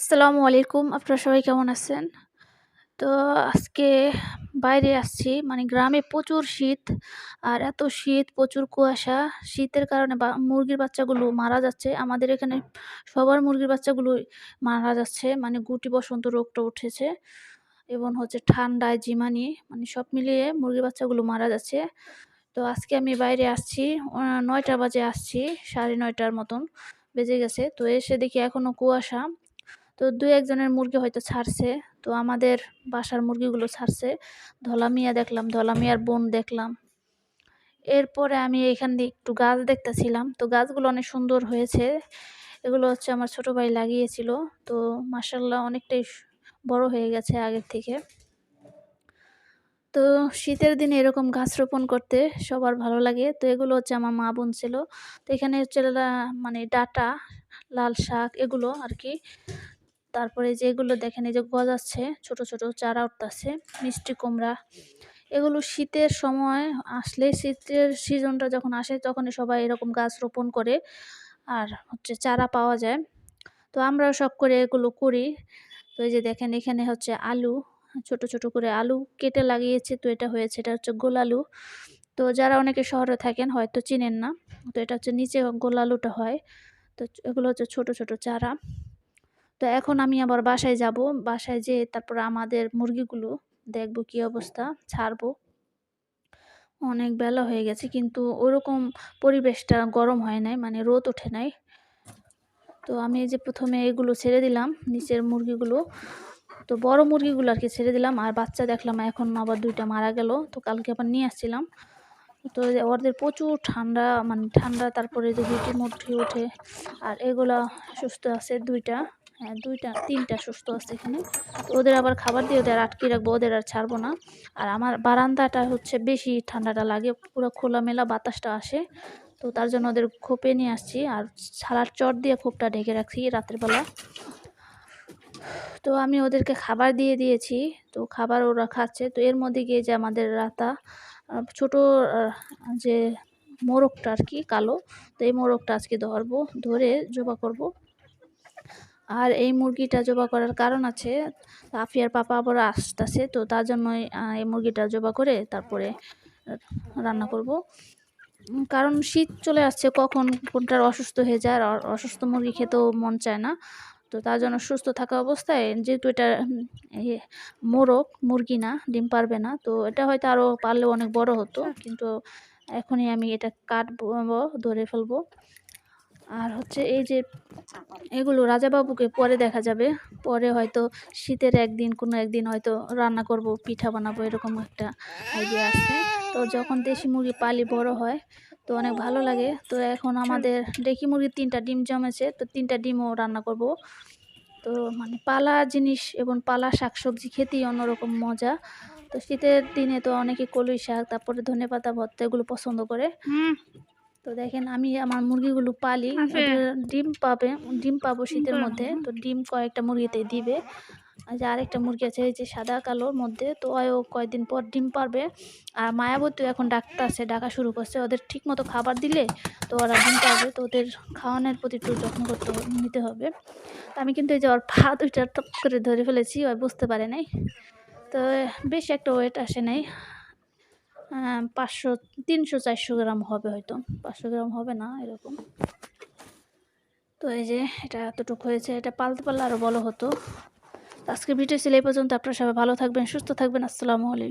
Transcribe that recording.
আসসালামু আলাইকুম, আপনারা সবাই কেমন আছেন? তো আজকে বাইরে আসছি মানে গ্রামে প্রচুর শীত, আর এত শীত, প্রচুর কুয়াশা। শীতের কারণে মুরগির বাচ্চাগুলো মারা যাচ্ছে। আমাদের এখানে সবার মুরগির বাচ্চাগুলো মারা যাচ্ছে মানে গুটি বসন্ত রোগটা উঠেছে। এবং হচ্ছে ঠান্ডায় জিমানি মানে সব মিলিয়ে মুরগির বাচ্চাগুলো মারা যাচ্ছে। তো আজকে আমি বাইরে আসছি নয়টা বাজে আসছি, সাড়ে নয়টার মতন বেজে গেছে। তো এসে দেখি এখনও কুয়াশা। তো দু একজনের মুরগি হয়তো ছাড়ছে। তো আমাদের বাসার মুরগিগুলো ছাড়ছে। ধলা মিয়া দেখলাম, ধলা মিয়ার বোন দেখলাম। এরপরে আমি এখান দিয়ে একটু গাছ দেখতেছিলাম। তো গাছগুলো অনেক সুন্দর হয়েছে। এগুলো হচ্ছে আমার ছোট ভাই লাগিয়েছিল। তো মাসাল্লাহ অনেকটাই বড় হয়ে গেছে আগের থেকে। তো শীতের দিনে এরকম গাছ রোপণ করতে সবার ভালো লাগে। তো এগুলো হচ্ছে আমার মা বোন ছিল। তো এখানে হচ্ছে মানে ডাটা, লাল শাক এগুলো আর কি। তারপরে যেগুলো দেখেন, এই যে গজাচ্ছে ছোট ছোট চারা উঠতেছে, মিষ্টি কুমড়া, এগুলো শীতের সময় আসলে শীতের সিজনটা যখন আসে তখনই সবাই এরকম গাছ রোপণ করে আর হচ্ছে চারা পাওয়া যায়। তো আমরাও সব করে এগুলো করি। তো এই যে দেখেন, এখানে হচ্ছে আলু, ছোট ছোট করে আলু কেটে লাগিয়েছে, তো এটা হয়েছে, এটা হচ্ছে গোল আলু। তো যারা অনেকে শহরে থাকেন হয়তো চিনেন না, তো এটা হচ্ছে নিচে গোল আলুটা হয়। তো এগুলো হচ্ছে ছোট ছোট চারা। তো এখন আমি আবার বাসায় যাব। বাসায় যেয়ে তারপর আমাদের মুরগিগুলো দেখব কি অবস্থা, ছাড়বো। অনেক বেলা হয়ে গেছে কিন্তু ওরকম পরিবেশটা গরম হয় নাই মানে রোদ ওঠে নাই। তো আমি যে প্রথমে এগুলো ছেড়ে দিলাম, নিচের মুরগিগুলো। তো বড় মুরগিগুলো আর কি ছেড়ে দিলাম, আর বাচ্চা দেখলাম এখন আবার দুইটা মারা গেল, তো কালকে আবার নিয়ে আসছিলাম। তো ওদের প্রচুর ঠান্ডা মানে ঠান্ডা, তারপরে যে হিটি মুঠি ওঠে, আর এগুলা সুস্থ আছে দুইটা। হ্যাঁ দুইটা, তিনটা সুস্থ আছে এখানে। ওদের আবার খাবার দিয়ে ওদের আটকে রাখব, ওদের আর ছাড়বো না। আর আমার বারান্দাটা হচ্ছে বেশি ঠান্ডাটা লাগে, পুরো খোলামেলা বাতাসটা আসে। তো তার জন্য ওদের খোপে নিয়ে আসছি, আর ছাড়ার চট দিয়ে খোপটা ঢেকে রাখছি রাতের বেলা। তো আমি ওদেরকে খাবার দিয়ে দিয়েছি, তো খাবার ওরা খাচ্ছে। তো এর মধ্যে গিয়ে যে আমাদের রাতা ছোট যে মোরগটা আর কি, কালো, তো এই মোরগটা আজকে ধরবো, ধরে জবা করব। আর এই মুরগিটা জবা করার কারণ আছে আফিয়ার পাপা আবার আসতেছে তো তার জন্যই এই মুরগিটা জবা করে তারপরে রান্না করব। কারণ শীত চলে আসছে কখন কোনটার অসুস্থ হয়ে যায় আর অসুস্থ মুরগি খেতেও মন চায় না তো তার জন্য সুস্থ থাকা অবস্থায় যেহেতু এটা মোরগ মুরগি না ডিম পারবে না তো এটা হয়তো আরও পারলেও অনেক বড় হতো কিন্তু এখনই আমি এটা কাটবো ধরে ফেলব। আর হচ্ছে এই যে এগুলো রাজাবাবুকে পরে দেখা যাবে। পরে হয়তো শীতের একদিন, কোনো একদিন হয়তো রান্না করব, পিঠা বানাবো, এরকম একটা আইডিয়া আছে। তো যখন দেশি মুরগি পালি বড় হয়, তো অনেক ভালো লাগে। তো এখন আমাদের ডেকি মুরগির তিনটা ডিম জমেছে, তো তিনটা ডিমও রান্না করব। তো মানে পালা জিনিস এবং পালা শাকসবজি খেতেই অন্যরকম মজা। তো শীতের দিনে তো অনেকে কলুই শাক, তারপরে ধনে পাতা ভর্তা, এগুলো পছন্দ করে। তো দেখেন আমি আমার মুরগিগুলো পালি ডিম পাবে ডিম পাবো শীতের মধ্যে। তো ডিম কয়েকটা মুরগিতে দিবে। যে আরেকটা মুরগি আছে এই যে সাদা কালোর মধ্যে। তো ও কয়েকদিন পর ডিম পারবে। আর মায়াবতী এখন ডাকতে আছে ডাকা শুরু করছে। ওদের ঠিক মতো খাবার দিলে তো ওরা ডিম পারবে তো ওদের খাওয়ানোর প্রতি একটু যত্ন করতে নিতে হবে। তো আমি কিন্তু এই যে ওর পা দুইটা টপ করে ধরে ফেলেছি ওই বুঝতে পারে নাই। তো বেশ একটা ওয়েট আসে নাই। পাঁচশো, তিনশো, চারশো গ্রাম হবে হয়তো। পাঁচশো গ্রাম হবে না এরকম। তো এই যে এটা এতটুকু হয়েছে, এটা পালতে পারলে আরও বলো হতো। আজকে ভিডিও ছিল এই পর্যন্ত। আপনারা সবাই ভালো থাকবেন, সুস্থ থাকবেন। আসসালামু আলাইকুম।